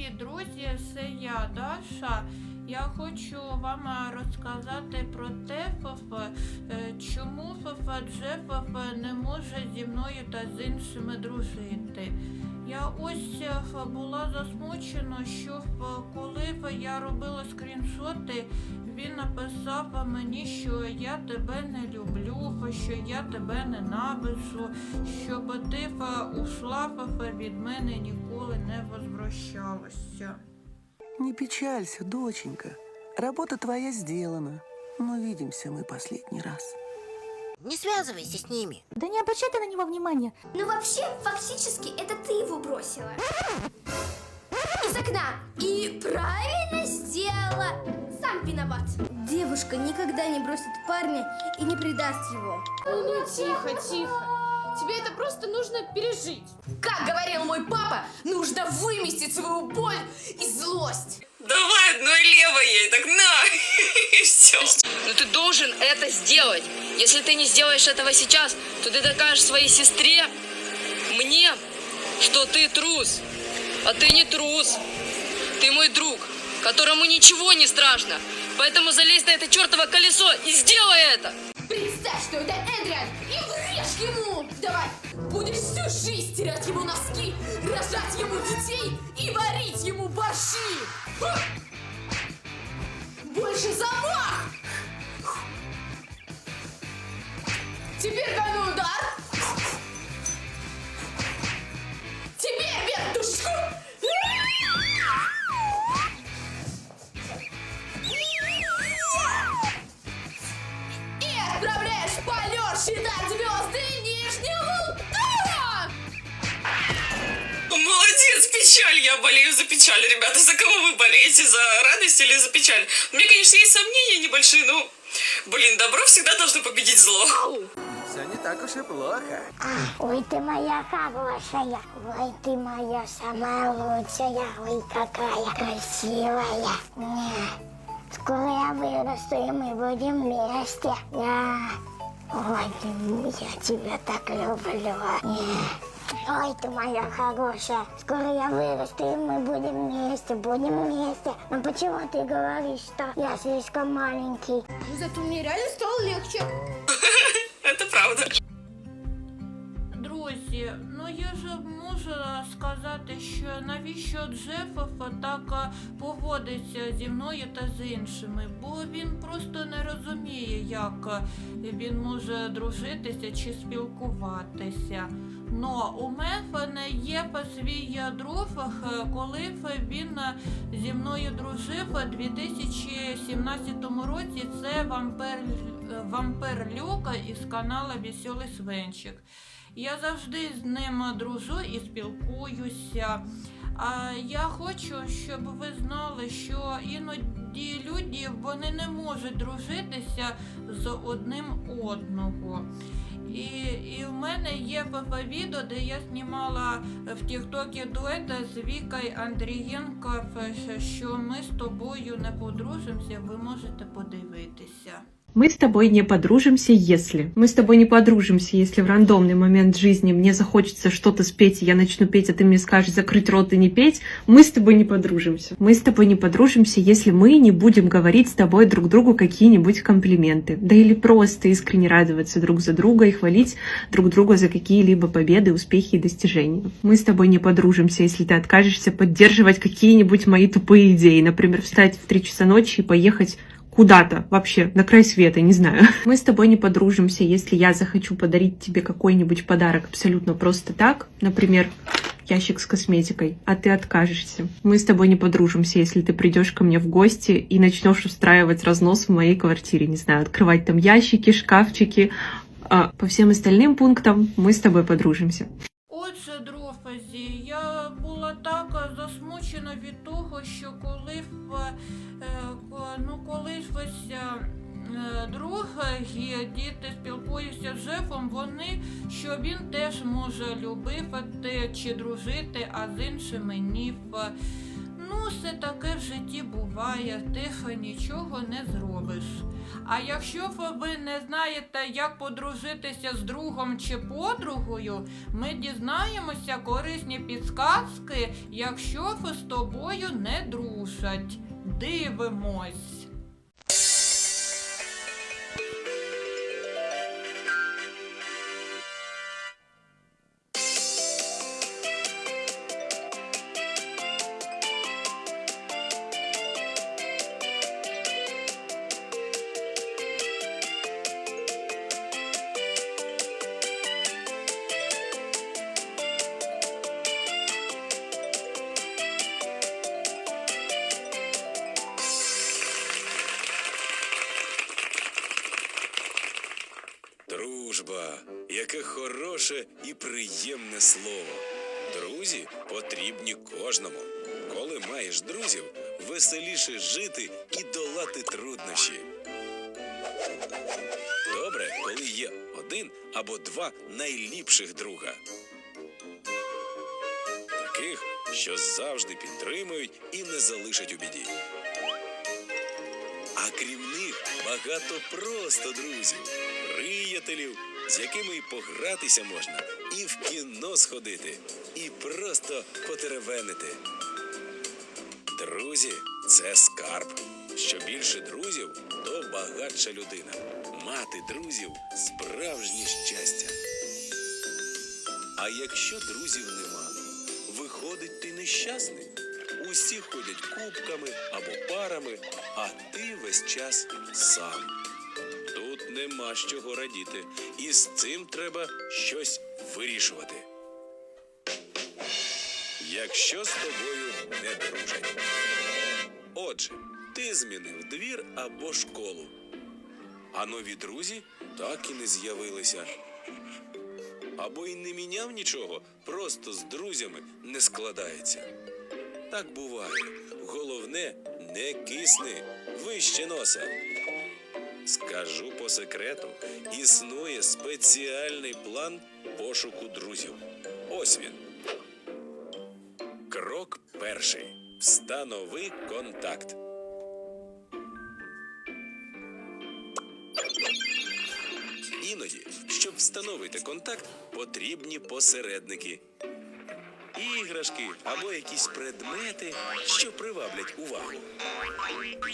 Привіт, друзі! Це я, Даша. Я хочу вам розказати про те, е, чому Джеф не може зі мною та з іншими дружити. Я ось е, була засмучена, що коли я робила скріншоти, він написав мені, що я тебе не люблю, ф- що я тебе ненавиджу, щоб ти ф- ушла ф- від мене ніколи не возвращалася. Не печалься, доченька. Работа твоя сделана. Но видимся мы последний раз. Не связывайся с ними. Да не обращай ты на него внимания. Ну вообще, фактически, это ты его бросила. Из окна. И правильно сделала. Сам виноват. Девушка никогда не бросит парня и не предаст его. Ну, ну, тихо, тихо. Тебе это просто нужно пережить. Как говорил мой папа, нужно выместить свою боль и злость. Давай одной левой ей, так на! И все. Но ты должен это сделать. Если ты не сделаешь этого сейчас, то ты докажешь своей сестре, мне, что ты трус. А ты не трус. Ты мой друг, которому ничего не страшно. Поэтому залезь на это чертово колесо и сделай это. Представь, что это Эдриан, и врежь ему! Давай! Будешь всю жизнь стирать ему носки, рожать ему детей и варить ему борщи! Больше замах! Печаль. Я болею за печаль, ребята. За кого вы болеете? За радость или за печаль? У меня, конечно, есть сомнения небольшие, но... Блин, добро всегда должно победить зло. Все не так уж и плохо. Ой, ты моя хорошая, ой, ты моя самая лучшая, ой, какая красивая. Не, скоро я вырасту, и мы будем вместе. Я... Ой, я тебя так люблю. Не. Ой, ты моя хорошая. Скоро я вырасту, и мы будем вместе, будем вместе. Но почему ты говоришь, что я слишком маленький? Зато мне реально стало легче. Это правда. Друзі, ну я ж можу сказати, що навіщо Джефов так е, поводиться зі мною та з іншими, бо він просто не розуміє, як е, він може дружитися чи спілкуватися. Но у мене є свій друг, е, коли він е, зі мною дружив у 2017 році. Це вампер, вампер Люка із каналу Веселий Свенчик. Я завжди з ним дружу і спілкуюся. А я хочу, щоб ви знали, що іноді люди вони не можуть дружитися з одним одного. І, і в мене є ПП відео, де я знімала в Тіктокі дуета з Вікою Андрієнко, що ми з тобою не подружимося, ви можете подивитися. Мы с тобой не подружимся, если... Мы с тобой не подружимся, если в рандомный момент жизни мне захочется что-то спеть, и я начну петь, а ты мне скажешь закрыть рот и не петь. Мы с тобой не подружимся. Мы с тобой не подружимся, если мы не будем говорить с тобой друг другу какие-нибудь комплименты. Да или просто искренне радоваться друг за друга и хвалить друг друга за какие-либо победы, успехи и достижения. Мы с тобой не подружимся, если ты откажешься поддерживать какие-нибудь мои тупые идеи. Например, встать в 3 часа ночи и поехать куда-то вообще, на край света, не знаю. Мы с тобой не подружимся, если я захочу подарить тебе какой-нибудь подарок абсолютно просто так, например, ящик с косметикой, а ты откажешься. Мы с тобой не подружимся, если ты придешь ко мне в гости и начнешь устраивать разнос в моей квартире, не знаю, открывать там ящики, шкафчики. А по всем остальным пунктам мы с тобой подружимся. Отже, друзі, я була так засмучена від того, що коли е, ну, коли ж ось е, друг і діти спілкуються з Жефом, вони що він теж може любити чи дружити, а з іншими ні. Ну, все таке в житті буває, ти нічого не зробиш. А якщо ви не знаєте, як подружитися з другом чи подругою, ми дізнаємося корисні підсказки, якщо ви з тобою не дружать. Дивимось. Хороше і приємне слово. Друзі потрібні кожному. Коли маєш друзів, веселіше жити і долати труднощі. Добре, коли є один або два найліпших друга. Таких, що завжди підтримують і не залишать у біді. А крім них багато просто друзів, приятелів, з якими і погратися можна, і в кіно сходити, і просто потеревенити. Друзі це скарб. Що більше друзів, то багатша людина. Мати друзів справжнє щастя. А якщо друзів нема, виходить ти нещасний. Усі ходять кубками або парами, а ти весь час сам. Тут нема з чого радіти, і з цим треба щось вирішувати. Якщо з тобою не дружать. Отже, ти змінив двір або школу. А нові друзі так і не з'явилися. Або й не міняв нічого, просто з друзями не складається. Так буває. Головне, не кисни вище носа. Скажу по секрету, існує спеціальний план пошуку друзів. Ось він. Крок перший. Встанови контакт. Іноді, щоб встановити контакт, потрібні посередники іграшки або якісь предмети, що приваблять увагу.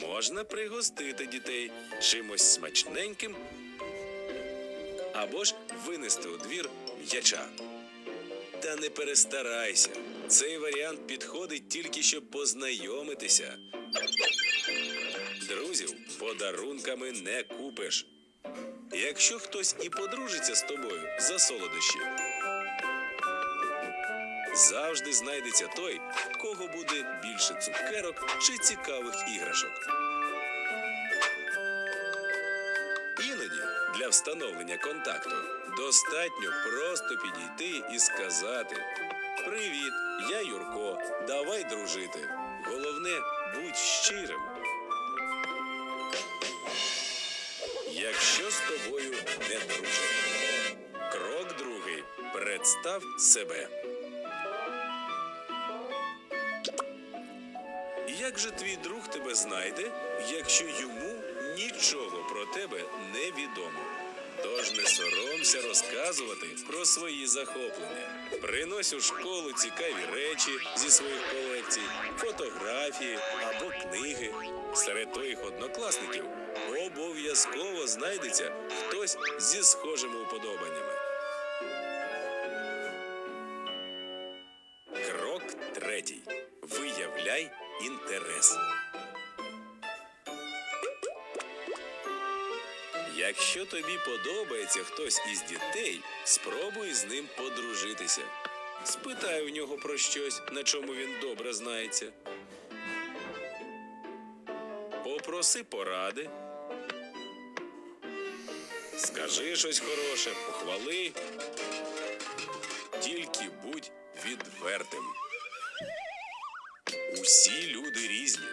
Можна пригостити дітей чимось смачненьким або ж винести у двір м'яча. Та не перестарайся. Цей варіант підходить тільки щоб познайомитися. Друзів подарунками не купиш. Якщо хтось і подружиться з тобою за солодощі, завжди знайдеться той, в кого буде більше цукерок чи цікавих іграшок. Іноді для встановлення контакту достатньо просто підійти і сказати: Привіт, я Юрко, давай дружити. Головне, будь щирим. Якщо з тобою не дружать. Крок другий. Представ себе. Як же твій друг тебе знайде, якщо йому нічого про тебе не відомо? Тож не соромся розказувати про свої захоплення. Принось у школу цікаві речі зі своїх колекцій, фотографії або книги. Серед твоїх однокласників обов'язково знайдеться хтось зі схожими уподобаннями. Якщо тобі подобається хтось із дітей, спробуй з ним подружитися. Спитай у нього про щось, на чому він добре знається. Попроси поради. Скажи щось хороше, похвали. Тільки будь відвертим. Усі люди різні.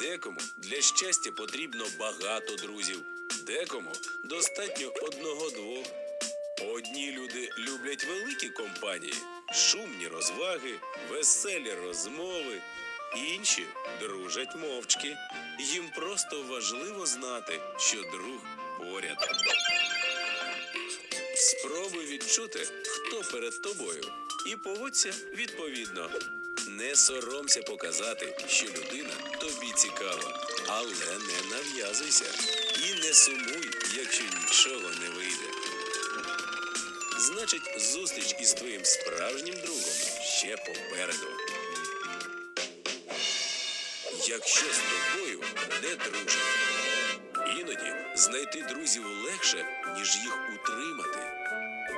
Декому для щастя потрібно багато друзів, декому достатньо одного-двох. Одні люди люблять великі компанії, шумні розваги, веселі розмови. Інші дружать мовчки. Їм просто важливо знати, що друг поряд. Спробуй відчути, хто перед тобою, і поводься відповідно. Не соромся показати, що людина тобі цікава, але не нав'язуйся. І не сумуй, якщо нічого не вийде. Значить, зустріч із твоїм справжнім другом ще попереду. Якщо з тобою не дружать. Іноді знайти друзів легше, ніж їх утримати.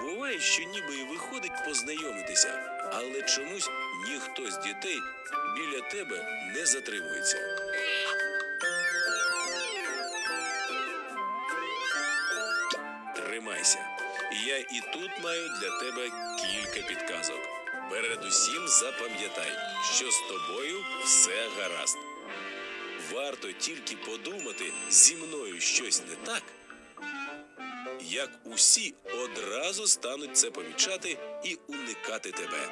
Буває, що ніби і виходить познайомитися, але чомусь ніхто з дітей біля тебе не затримується. Тримайся. Я і тут маю для тебе кілька підказок. Передусім запам'ятай, що з тобою все гаразд. Варто тільки подумати зі мною щось не так, як усі одразу стануть це помічати і уникати тебе.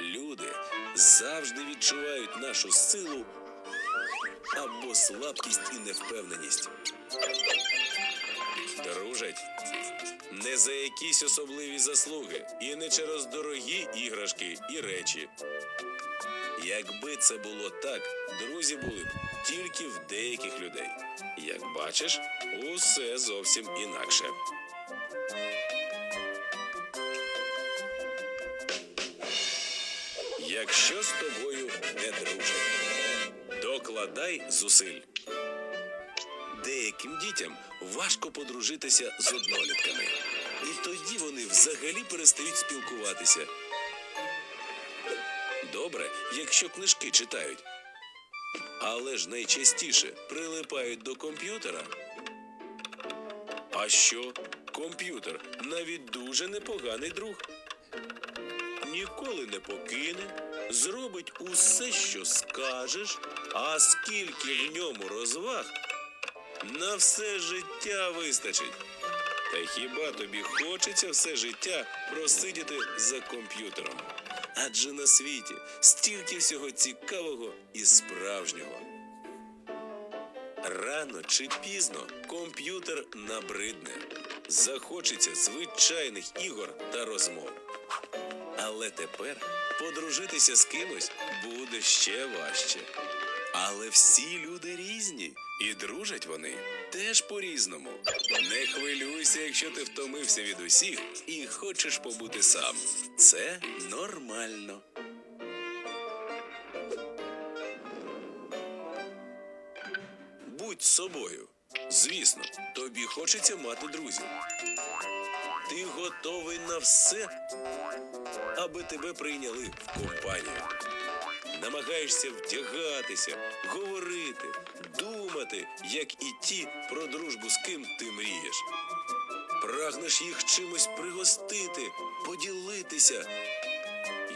Люди завжди відчувають нашу силу або слабкість і невпевненість. Дружать не за якісь особливі заслуги і не через дорогі іграшки і речі. Якби це було так, друзі були б тільки в деяких людей. Як бачиш, усе зовсім інакше. Якщо з тобою не дружать, докладай зусиль. Деяким дітям важко подружитися з однолітками. І тоді вони взагалі перестають спілкуватися. Добре, якщо книжки читають. Але ж найчастіше прилипають до комп'ютера. А що? Комп'ютер навіть дуже непоганий друг. Ніколи не покине, зробить усе, що скажеш, а скільки в ньому розваг, на все життя вистачить. Та хіба тобі хочеться все життя просидіти за комп'ютером? Адже на світі стільки всього цікавого і справжнього. Рано чи пізно комп'ютер набридне, захочеться звичайних ігор та розмов. Але тепер подружитися з кимось буде ще важче. Але всі люди різні, і дружать вони теж по-різному. Не хвилюйся, якщо ти втомився від усіх і хочеш побути сам. Це нормально. Будь собою. Звісно, тобі хочеться мати друзів. Ти готовий на все, аби тебе прийняли в компанію. Намагаєшся вдягатися, говорити, думати, як і ті, про дружбу з ким ти мрієш. Прагнеш їх чимось пригостити, поділитися.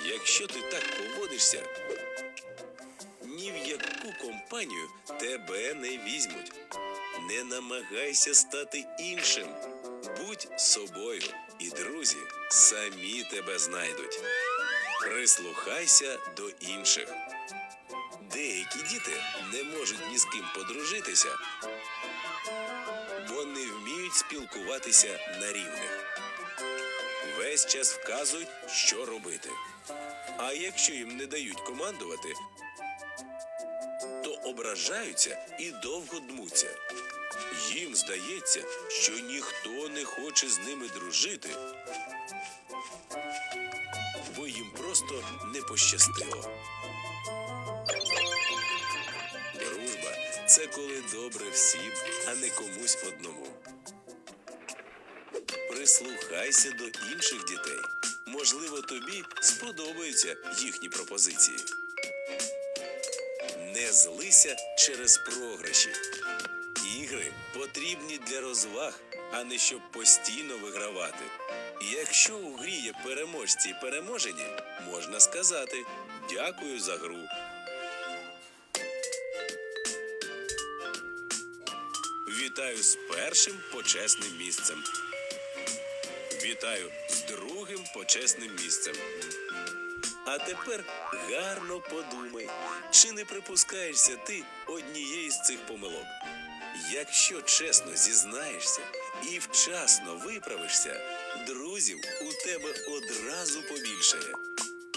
Якщо ти так поводишся, ні в яку компанію тебе не візьмуть. Не намагайся стати іншим. Будь собою, і друзі самі тебе знайдуть. Прислухайся до інших. Деякі діти не можуть ні з ким подружитися, бо не вміють спілкуватися на рівних. Весь час вказують, що робити. А якщо їм не дають командувати, то ображаються і довго дмуться. Їм здається, що ніхто не хоче з ними дружити, просто не пощастило. Дружба це коли добре всім, а не комусь одному. Прислухайся до інших дітей. Можливо, тобі сподобаються їхні пропозиції. Не злися через програші. Ігри потрібні для розваг, а не щоб постійно вигравати. Якщо у грі є переможці і переможені, можна сказати дякую за гру. Вітаю з першим почесним місцем. Вітаю з другим почесним місцем. А тепер гарно подумай, чи не припускаєшся ти однієї з цих помилок. Якщо чесно зізнаєшся і вчасно виправишся, друзів у тебе одразу побільшає.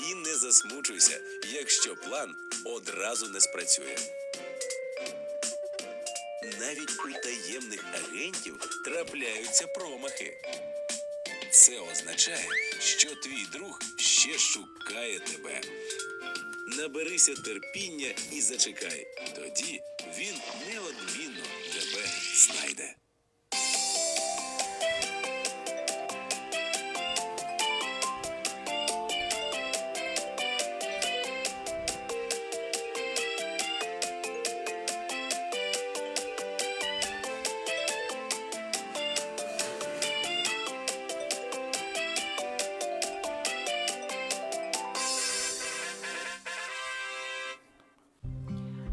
І не засмучуйся, якщо план одразу не спрацює. Навіть у таємних агентів трапляються промахи. Це означає, що твій друг ще шукає тебе. Наберися терпіння і зачекай. Тоді він неодмінно знайде.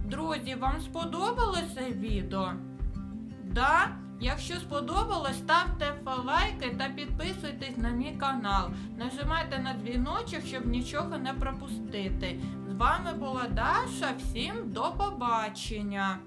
Друзі, вам сподобалося відео? Да? Якщо сподобалось, ставте лайки та підписуйтесь на мій канал. Нажимайте на дзвіночок, щоб нічого не пропустити. З вами була Даша. Всім до побачення!